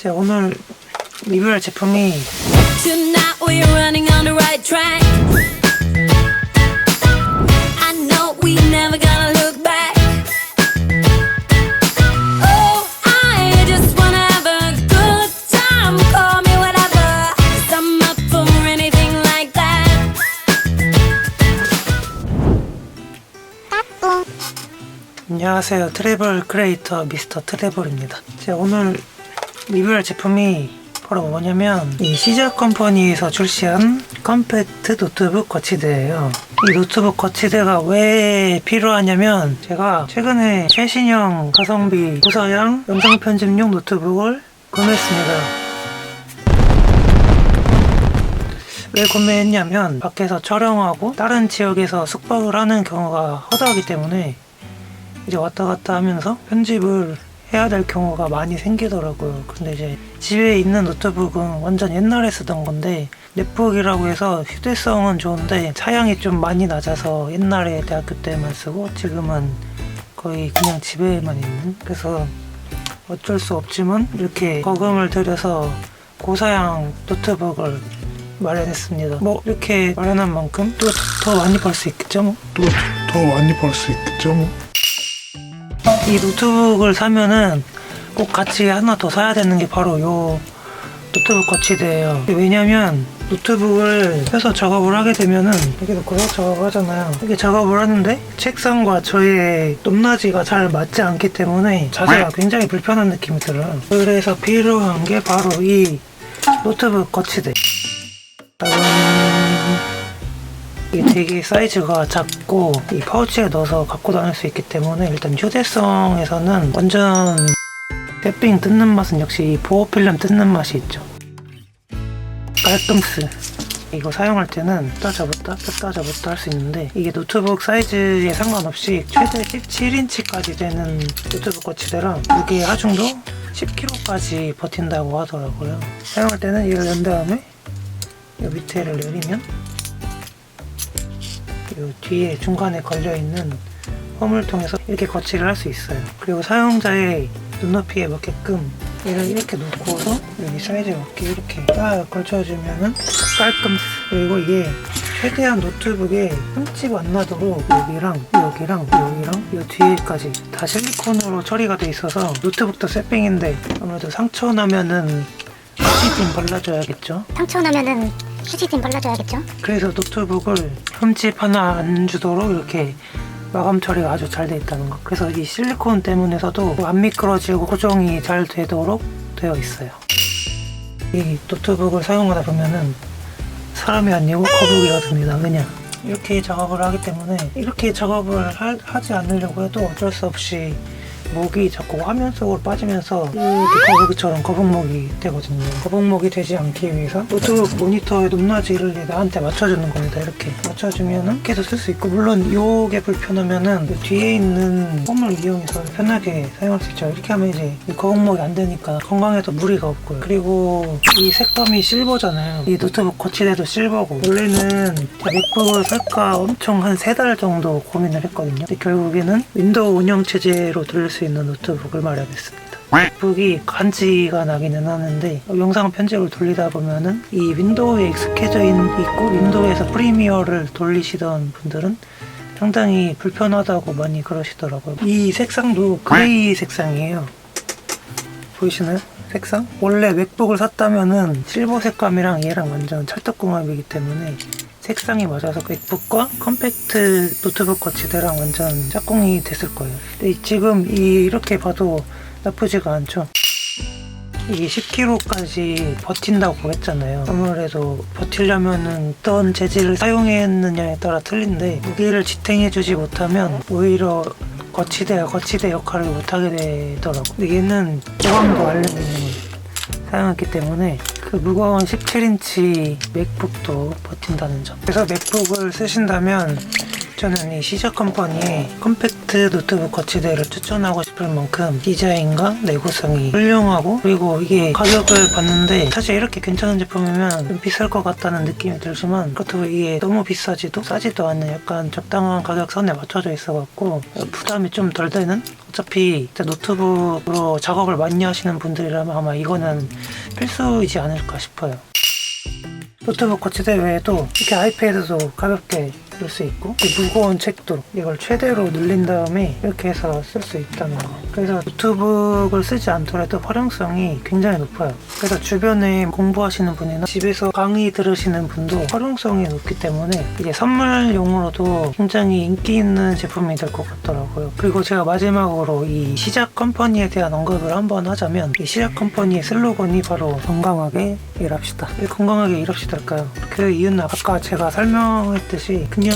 제가 오늘 리뷰할 제품이. Oh. 안녕하세요 트래블 크리에이터 미스터 트래블입니다 제가 오늘 리뷰할 제품이 바로 뭐냐면 이 시저 컴퍼니에서 출시한 컴팩트 노트북 거치대예요. 이 노트북 거치대가 왜 필요하냐면 제가 최근에 최신형 가성비 고사양 영상 편집용 노트북을 구매했습니다. 왜 구매했냐면 밖에서 촬영하고 다른 지역에서 숙박을 하는 경우가 허다하기 때문에 이제 왔다 갔다 하면서 편집을 해야 될 경우가 많이 생기더라고요. 근데 이제 집에 있는 노트북은 완전 옛날에 쓰던 건데 넷북이라고 해서 휴대성은 좋은데 차량이 좀 많이 낮아서 옛날에 대학교 때만 쓰고 지금은 거의 그냥 집에만 있는 그래서 어쩔 수 없지만 이렇게 거금을 들여서 고사양 노트북을 마련했습니다. 뭐 이렇게 마련한 만큼 또 더 많이 벌 수 있겠죠? 뭐. 또 더 많이 벌 수 있겠죠 뭐. 이 노트북을 사면은 꼭 같이 하나 더 사야 되는 게 바로 요 노트북 거치대예요. 왜냐면 노트북을 펴서 작업을 하게 되면은 이렇게 놓고 작업을 하잖아요. 이렇게 작업을 하는데 책상과 저의 높낮이가 잘 맞지 않기 때문에 자세가 굉장히 불편한 느낌이 들어요. 그래서 필요한 게 바로 이 노트북 거치대. 짜잔. 이게 되게 사이즈가 작고 이 파우치에 넣어서 갖고 다닐 수 있기 때문에 일단 휴대성에서는 완전 떼삥 뜯는 맛은 역시 이 보호필름 뜯는 맛이 있죠. 깔끔스. 이거 사용할 때는 떴다 잡았다 떴다 잡았다 할 수 있는데 이게 노트북 사이즈에 상관없이 최대 17인치까지 되는 노트북 거치대랑 무게 하중도 10kg까지 버틴다고 하더라고요. 사용할 때는 이걸 연 다음에 이 밑에를 내리면 이 뒤에 중간에 걸려 있는 홈을 통해서 이렇게 거치를 할 수 있어요. 그리고 사용자의 눈높이에 맞게끔 얘를 이렇게 놓고서 여기 사이즈에 맞게 이렇게 딱 걸쳐주면은 깔끔. 그리고 이게 최대한 노트북에 흠집 안 나도록 여기랑 여기랑 여기랑 이 뒤에까지 다 실리콘으로 처리가 돼 있어서 노트북도 쇠빙인데 아무래도 상처 나면은 시딘 발라줘야겠죠. 상처 나면은 휴지팀 발라줘야겠죠? 그래서 노트북을 흠집 하나 안 주도록 이렇게 마감 처리가 아주 잘 돼 있다는 거. 그래서 이 실리콘 때문에서도 안 미끄러지고 고정이 잘 되도록 되어 있어요. 이 노트북을 사용하다 보면은 사람이 아니고 거북이가 됩니다. 그냥 이렇게 작업을 하기 때문에 이렇게 작업을 하, 하지 않으려고 해도 어쩔 수 없이 목이 자꾸 화면 속으로 빠지면서 이렇게 거북이처럼 거북목이 되거든요. 거북목이 되지 않기 위해서 노트북 모니터의 높낮이를 나한테 맞춰주는 겁니다. 이렇게 맞춰주면은 해서 쓸수 있고 물론 요게 불편하면은 그 뒤에 있는 홈을 이용해서 편하게 사용할 수 있죠. 이렇게 하면 이제 이 거북목이 안 되니까 건강에도 무리가 없고요. 그리고 이 색감이 실버잖아요. 이 노트북 거치대도 실버고 원래는 맥북을 살까 엄청 한 세 달 정도 고민을 했거든요. 근데 결국에는 윈도우 운영 체제로 돌릴 수 있는 노트북을 마련했습니다. 맥북이 간지가 나기는 하는데 영상 편집을 돌리다 보면은 이 윈도우에 익숙해져 있- 있고 윈도우에서 프리미어를 돌리시던 분들은 상당히 불편하다고 많이 그러시더라고요. 이 색상도 그레이 색상이에요. 보이시나요? 색상? 원래 맥북을 샀다면은 실버 색감이랑 얘랑 완전 찰떡궁합이기 때문에 색상이 맞아서 맥북과 컴팩트 노트북 거치대랑 완전 짝꿍이 됐을 거예요. 근데 지금 이- 이렇게 봐도 나쁘지가 않죠. 이게 10kg까지 버틴다고 했잖아요. 아무래도 버티려면은 어떤 재질을 사용했느냐에 따라 틀린데 무게를 지탱해주지 못하면 오히려 거치대가 거치대 역할을 못하게 되더라고. 근데 얘는 보강도 알루미늄을 사용했기 때문에 그 무거운 17인치 맥북도 버틴다는 점. 그래서 맥북을 쓰신다면 저는 이 시작 컴퍼니의 컴팩트 노트북 거치대를 추천하고 싶을 만큼 디자인과 내구성이 훌륭하고 그리고 이게 가격을 봤는데 사실 이렇게 괜찮은 제품이면 좀 비쌀 것 같다는 느낌이 들지만 그렇다고 이게 너무 비싸지도 싸지도 않는 약간 적당한 가격 선에 맞춰져 있어갖고 부담이 좀 덜 되는 어차피 노트북으로 작업을 많이 하시는 분들이라면 아마 이거는 필수이지 않을까 싶어요. 노트북 거치대 외에도 이렇게 아이패드도 가볍게 쓸 수 있고 이 무거운 책도 이걸 최대로 늘린 다음에 이렇게 해서 쓸 수 있다는 거. 그래서 노트북을 쓰지 않더라도 활용성이 굉장히 높아요. 그래서 주변에 공부하시는 분이나 집에서 강의 들으시는 분도 활용성이 높기 때문에 이제 선물용으로도 굉장히 인기 있는 제품이 될 것 같더라고요. 그리고 제가 마지막으로 이 시작 컴퍼니에 대한 언급을 한번 하자면 이 시작 컴퍼니의 슬로건이 바로 건강하게 일합시다. 왜 건강하게 일합시다일까요? 그 이유는 아까 제가 설명했듯이 그냥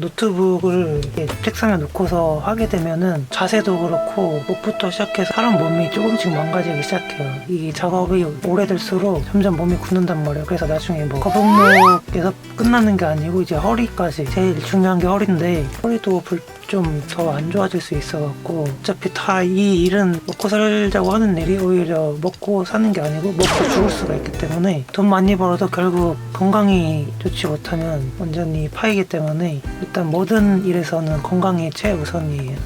노트북을 이렇게 책상에 놓고서 하게 되면은 자세도 그렇고 목부터 시작해서 사람 몸이 조금씩 망가지기 시작해요. 이 작업이 오래될수록 점점 몸이 굳는단 말이에요. 그래서 나중에 뭐 거북목에서 끝나는 게 아니고 이제 허리까지 제일 중요한 게 허리인데 허리도 좀더안 좋아질 수 있어갖고 어차피 다 이 일은 먹고 살자고 하는 일이 오히려 먹고 사는 게 아니고 먹고 죽을 수가 있기 때문에 돈 많이 벌어도 결국 건강이 좋지 못하면 완전히 파이기 때문에 일단 모든 일에서는 건강이 최우선이에요.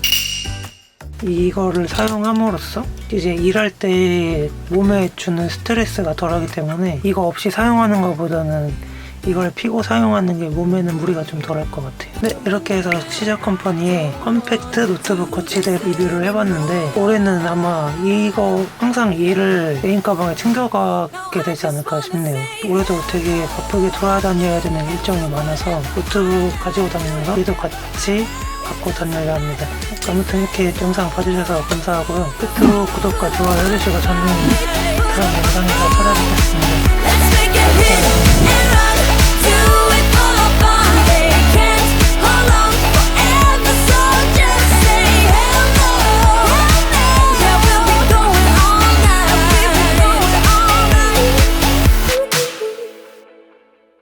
이거를 사용함으로써 이제 일할 때 몸에 주는 스트레스가 덜하기 때문에 이거 없이 사용하는 것보다는 이걸 피고 사용하는 게 몸에는 무리가 좀 덜할 것 같아요. 네, 이렇게 해서 시작 컴퍼니의 컴팩트 노트북 거치대 리뷰를 해봤는데 올해는 아마 이거 항상 얘를 메인 가방에 챙겨가게 되지 않을까 싶네요. 올해도 되게 바쁘게 돌아다녀야 되는 일정이 많아서 노트북 가지고 다니면서 얘도 같이 갖고 다녀야 합니다. 아무튼 이렇게 영상 봐주셔서 감사하고요. 끝으로 구독과 좋아요 해주시고 저는